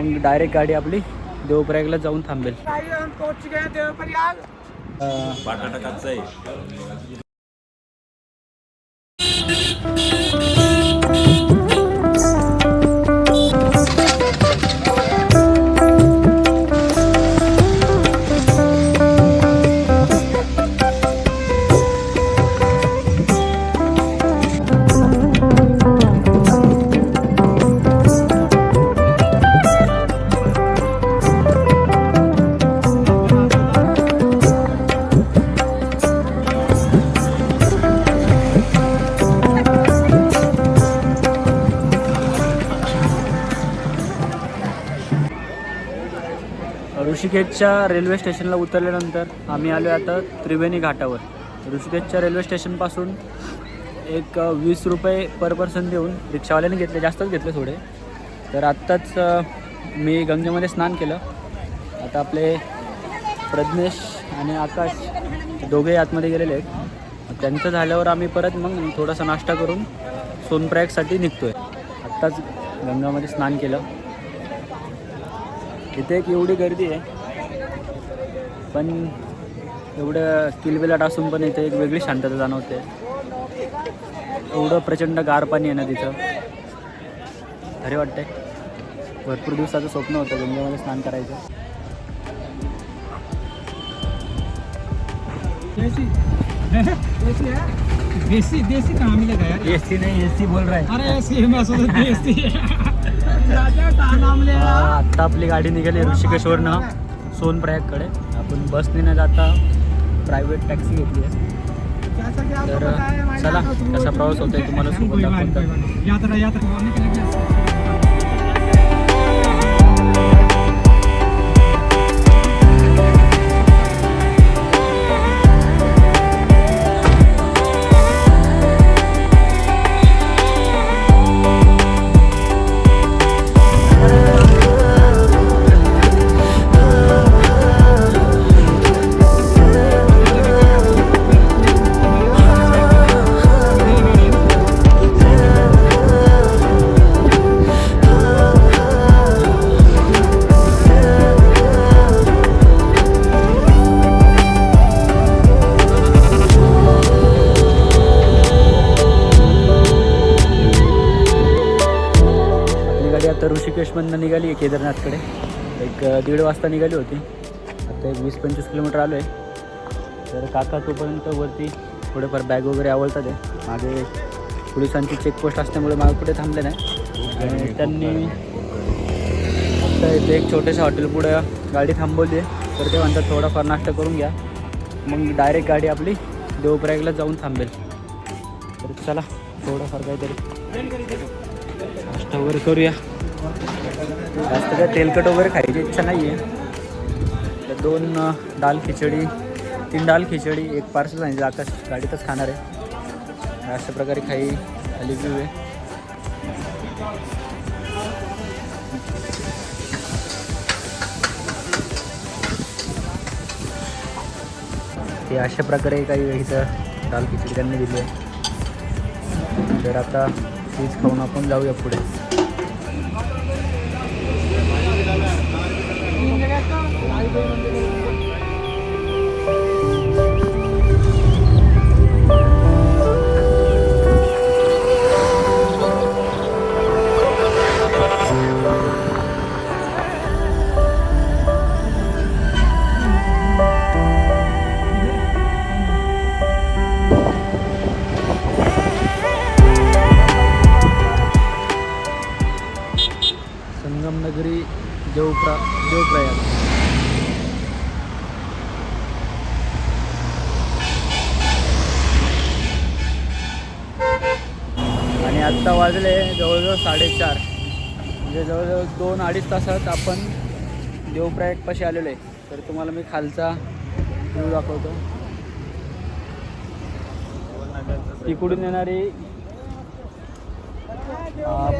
मग डायरेक्ट गाडी आपली देवप्रयागला जाऊन थांबेल. अं, पाटाटाकाचं आहे. ऋषिकेशच्या रेल्वे स्टेशनला उतरल्यानंतर आम्ही आलो आता त्रिवेणी घाटावर. ऋषिकेशच्या रेल्वे स्टेशनपासून एक वीस रुपये पर पर्सन देऊन रिक्षावाल्याने घेतले जास्तच घेतले थोडे. तर आत्ताच मी गंगेमध्ये स्नान केलं. आता आपले प्रज्ञेश आणि आकाश दोघेही आतमध्ये गेलेले आहेत. त्यांचं झाल्यावर आम्ही परत मग थोडासा नाश्ता करून सोनप्रयागसाठी निघतो आहे आत्ताच गंगामध्ये स्नान केलं. इथे एक एवढी गर्दी आहे पण एवढं किलबिलाट असून पण इथे एक वेगळी शांतता जाणवते. एवढं प्रचंड गार पाणी आहे ना तिथं. भारी वाटतंय. भरपूर दिवसाचं स्वप्न होतं गंगेमध्ये स्नान करायचं. देसी. देसी कहाँ मिलेगा यार नाही बोल रहा है. अरे ऐसी मैं सोचा देसी. राजा का नाम ले आत्ता आपली गाडी निघाली ऋषिकेशवरनं. सोनप्रयागकडे. आपण बसने न जाता प्रायव्हेट टॅक्सी घेतली आहे. तर चला कसा प्रवास होतोय तुम्हाला सोबत निघाली आहे केदारनाथकडे. एक दीड वाजता निघाली होती. आता एक वीस पंचवीस किलोमीटर आलो आहे तर काका तोपर्यंत वरती थोडेफार बॅग वगैरे आवडतात आहे. मागे पोलिसांची चेकपोस्ट असल्यामुळे मागे कुठे थांबले नाही. आणि त्यांनी आता इथे एक छोट्याशा हॉटेल पुढे गाडी थांबवली आहे. तर ते म्हणतात थोडाफार नाश्ता करून घ्या. मग डायरेक्ट गाडी आपली देवप्रयागला जाऊन थांबेल. तर चला थोडंफार काहीतरी नाश्ता वगैरे करूया. जास्त काय तेलकट वगैरे खायची इच्छा नाही आहे तर दोन दाल खिचडी तीन दाल खिचडी एक पार्सल सांगितलं आकाश गाडीतच खाणार आहे. अशा प्रकारे काही खाली घेऊ आहे ते अशा प्रकारे काही इथं दाल खिचडी त्यांनी दिली आहे. तर आता तीच खाऊन आपण जाऊया पुढे. 你们俩刚打一个人这个 देवप्रयाग. आणि आत्ता वाजले जवळजवळ साडेचार. म्हणजे जवळजवळ दोन अडीच तासात आपण देवप्रयागपाशी आलेलो आहे. तर तुम्हाला मी खालचा व्ह्यू दाखवतो. तिकडून येणारी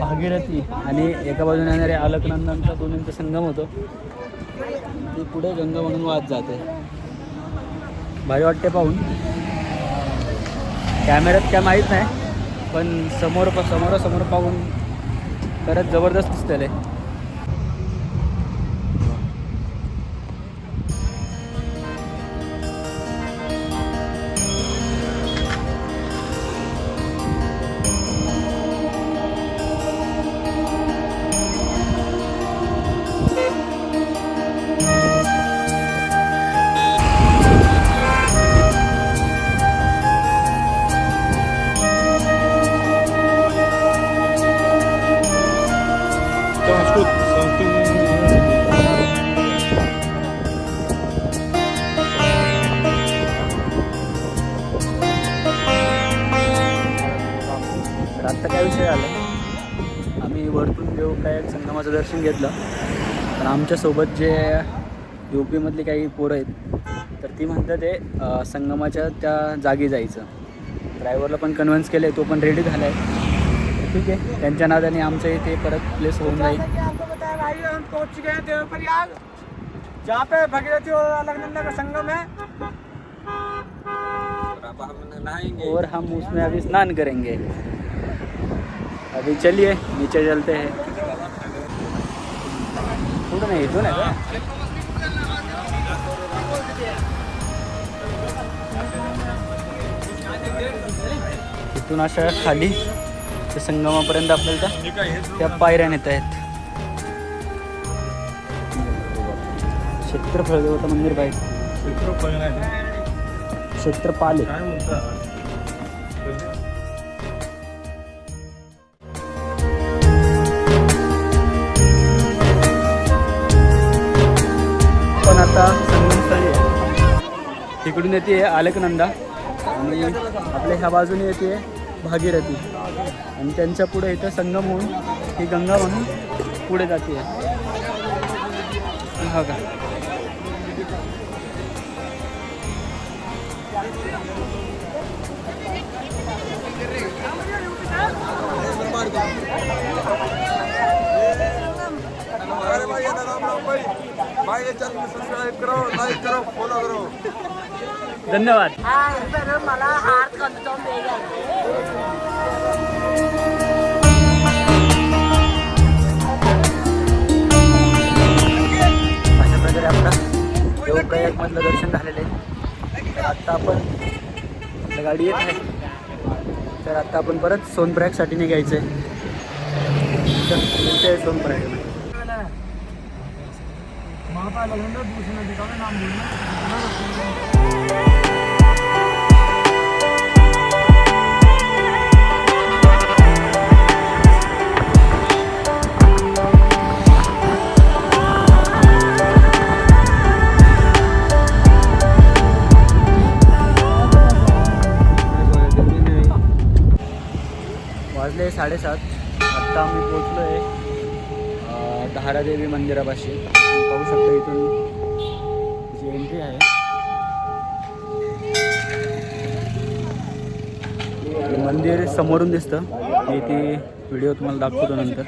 भागीरथी आणि एका बाजूने येणारे अलकनंदनचा दोन्हींचा संगम होतो. ती पुढे गंगा म्हणून वाहत जाते. भारी वाटते पाहून. कॅमेऱ्यात काय माहीत नाही पण समोर समोरासमोर पाहून खरंच जबरदस्त दिसतंय दर्शन घेतलं. पण आमच्यासोबत जे यू पीमधली काही पोरं आहेत तर ती म्हणतात ते संगमाच्या त्या जागी जायचं. ड्रायव्हरला पण कन्व्हिन्स केलं तो पण रेडी झाला आहे ठीक आहे त्यांच्या नादाने आमच्या इथे परत प्लेस होऊन जाईल. जहाँ पे भगीरथी और का संगम है? और हम उसमें अभी स्नान करेंगे। अभी चलिए नीचे चलते हैं। कुठं नाही इथून आहे का इथून अशा खाली ते संगमापर्यंत आपल्याला त्या- त्या पायऱ्या नेत आहेत. क्षेत्रफळ देवता मंदिर पाहिजे क्षेत्रपाल तिकडून येते अलकनंदा आणि आपल्या ह्या बाजूने येते भागीरथी. आणि त्यांच्या पुढे इथं संगम होऊन ही गंगा म्हणून पुढे जाते. हा का भाई ये चैनल सब्सक्राइब करो लाइक करो फॉलो करो. धन्यवाद. मला दर्शन झालेलं आहे. तर आत्ता आपण आपल्या गाडी येत आहे. तर आता आपण परत सोनप्रयागसाठी निघायचं आहे तर वहाँ पर अलग अलकनंदा दूसरी नदी का नाम बोलना वाजले साडेसात. आत्ता आम्ही पोचलो आहे धारादेवी मंदिरापाशी. पाहू शकता इथून जी एंट्री आहे. मंदिर समोरून दिसतं. मी ती व्हिडिओ तुम्हाला दाखवतो नंतर.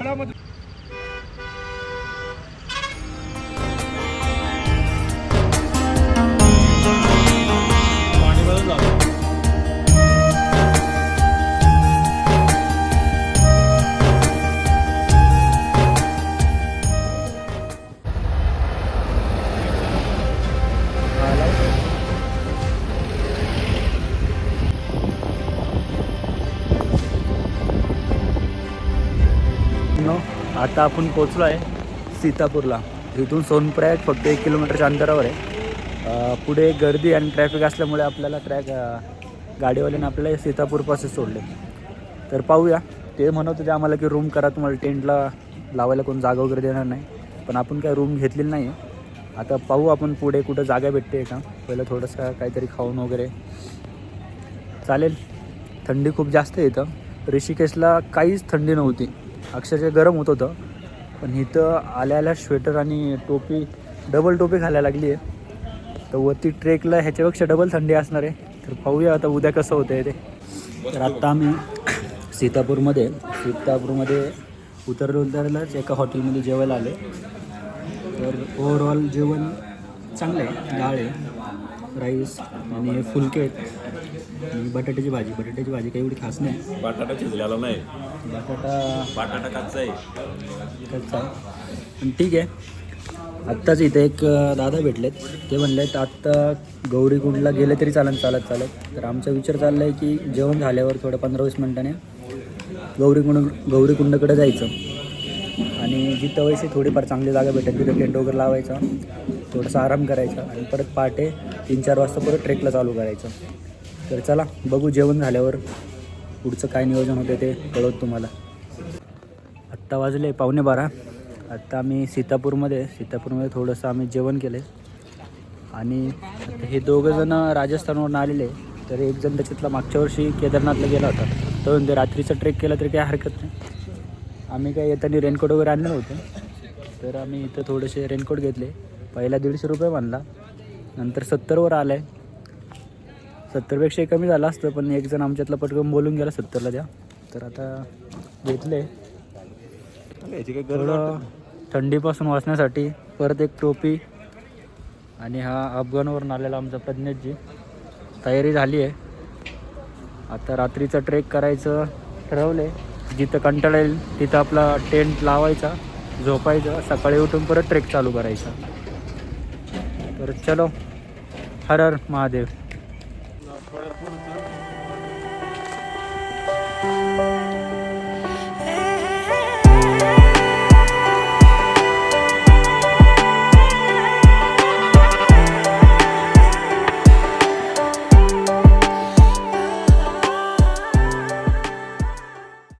आता आपण पोचलो आहे सीतापूरला. इथून सोनप्रयाग फक्त एक किलोमीटरच्या अंतरावर आहे. पुढे गर्दी आणि ट्रॅफिक असल्यामुळे आपल्याला ट्रॅक गाडीवाल्याने आपल्याला सीतापूरपासून सोडले. तर पाहूया. ते म्हणत होते आम्हाला की रूम करा तुम्हाला टेंटला लावायला कोण जागा वगैरे देणार नाही. पण आपण काय रूम घेतलेली नाही आहे आता पाहू आपण पुढे कुठं जागा भेटते का. पहिलं थोडंसं काहीतरी खाऊन वगैरे. चालेल. थंडी खूप जास्त आहे इथं. ऋषिकेशला काहीच थंडी नव्हती. अक्षरशः गरम होत होतं. पण इथं आल्या आल्या स्वेटर आणि टोपी डबल टोपी घालायला लागली आहे. तर वरती ट्रेकला ह्याच्यापेक्षा डबल थंडी असणार आहे. तर पाहूया आता उद्या कसं होतं आहे ते. तर आत्ता आम्ही सीतापूरमध्ये सीतापूरमध्ये उतरलो उतरलाच एका हॉटेलमध्ये जेवायला आले तर ओव्हरऑल जेवण चांगलं आहे डाळ आहे. राईस आणि फुलके आणि बटाट्याची भाजी बटाट्याची भाजी काही एवढी खास नाही. बटाटा शिजलेला नाही. बटाटा बटाटा कच्चा आहे. कच्चा आहे. पण ठीक आहे. आत्ताच इथे एक दादा भेटलेत. ते म्हणलेत आत्ता गौरीकुंडला गेले तरी चालन चालत चालत. तर आमचा विचार चालला आहे की जेवण झाल्यावर थोडं पंधरा वीस मिनिटाने गौरीकुंड गौरीकुंडाकडे जायचं. आणि जिथं वैसे थोडीफार चांगली जागा भेटेल तिथे टेंट वगैरे लावायचा थोडासा आराम करायचा आणि परत पहाटे तीन चार वाजता परत ट्रेकला चालू करायचं. तर चला बघू जेवण झाल्यावर पुढचं काय नियोजन होते ते कळवत तुम्हाला. आत्ता वाजले पावणे बारा. आत्ता आम्ही सीतापूरमध्ये सीतापूरमध्ये थोडंसं आम्ही जेवण केलं आणि हे दोघंजणं राजस्थानवरून आलेले तर एक जण त्याच्यातला मागच्या वर्षी केदारनाथला गेला होता. तर ते रात्रीचा ट्रेक केला तरी काही हरकत नाही. आम्ही काय येताना रेनकोट वगैरे आणलं नव्हतं. तर आम्ही इथं थोडेसे रेनकोट घेतले. पहिला दीडशे रुपये मानला नंतर सत्तरवर आलं आहे सत्तरपेक्षाही कमी झालं असतं पण एक जण आमच्यातला पटकन बोलून गेला सत्तरला द्या. तर आता घेतले. थोडं थंडीपासून वाचण्यासाठी परत एक टोपी आणि हा अफगाणवरून आलेला आमचा प्रज्ञातजी तयारी झाली आहे. आता रात्रीचा ट्रेक करायचं ठरवलं आहे जिथं कंटाळा येईल तिथं आपला टेंट लावायचा झोपायचं सकाळी उठून परत ट्रेक चालू करायचा. तर चलो हर हर महादेव.